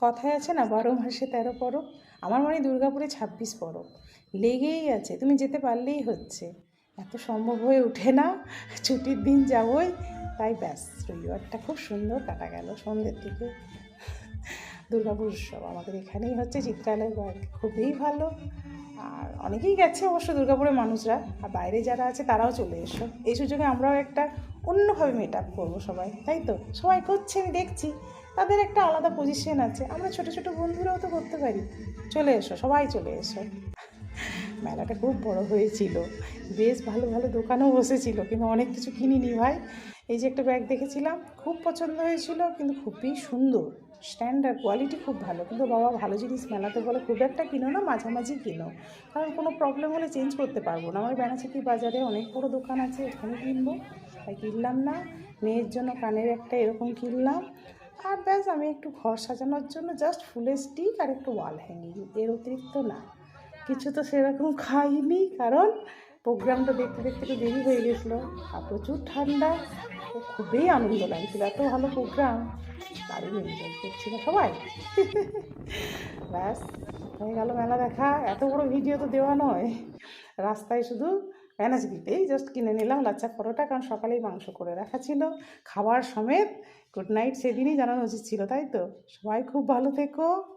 কথায় আছে না, বারো মাসে তেরো পরব। আমার মনে দুর্গাপুরে ছাব্বিশ পরব। লেগেই আছে, তুমি যেতে পারলেই হচ্ছে। এত সম্ভব হয়ে ওঠে না, ছুটির দিন যাবই। তাই ব্যাস, রবিবারটা খুব সুন্দর কাটা গেল সন্ধ্যের দিকে। দুর্গাপুর উৎসব আমাদের এখানেই হচ্ছে, চিত্রালয় খুবই ভালো। আর অনেকেই গেছে অবশ্য দুর্গাপুরের মানুষরা। আর বাইরে যারা আছে তারাও চলে এসো। এই সুযোগে আমরাও একটা অন্যভাবে মেট আপ করব সবাই, তাই তো? সবাই করছে আমি দেখছি। তাদের একটা আলাদা পজিশন আছে। আমরা ছোট ছোট বন্ধুরাও তো করতে পারি। চলে এসো, সবাই চলে এসো। মেলাটা খুব বড় হয়েছিল। বেশ ভালো ভালো দোকানও বসেছিল, কিন্তু অনেক কিছু কিনিনি ভাই। এই যে একটা ব্যাগ দেখেছিলাম, খুব পছন্দ হয়েছিল, কিন্তু খুবই সুন্দর। স্ট্যান্ডার্ড কোয়ালিটি খুব ভালো, কিন্তু বাবা ভালো জিনিস মেলাতে বলে, খুব একটা কিনো না, মাঝামাঝি কিনো। কারণ কোনো প্রবলেম হলে চেঞ্জ করতে পারব না। আমার বেনাচিতি বাজারে অনেক বড় দোকান আছে ওখানে কিনবো। তাই কিনলাম না, মেয়ের জন্য কানের একটা এরকম কিনলাম। আর ব্যাস, আমি একটু ঘর সাজানোর জন্য জাস্ট ফুলের স্টিক আর একটু ওয়াল হ্যাঙ্গিং এর অতিরিক্ত না। কিছু তো সেরকম খাইনি, কারণ প্রোগ্রামটা দেখতে দেখতে একটু দেরি হয়ে গেছিল। আর প্রচুর ঠান্ডা তো খুবই আনন্দ লাগছিল, এত ভালো প্রোগ্রাম দারুণ এনজয় করছিল সবাই। ব্যাস, হয়ে গেল মেলা দেখা, এত বড় ভিডিও তো দেওয়া নয়। রাস্তায় শুধু দিতেই জাস্ট কিনে নিলাম, লাচ্চা পরোটা, কারণ সকালেই মাংস করে রাখা ছিল। খাবার সমেত গুড নাইট সেদিনই জানানো উচিত ছিল, তাই তো? সবাই খুব ভালো থেকো।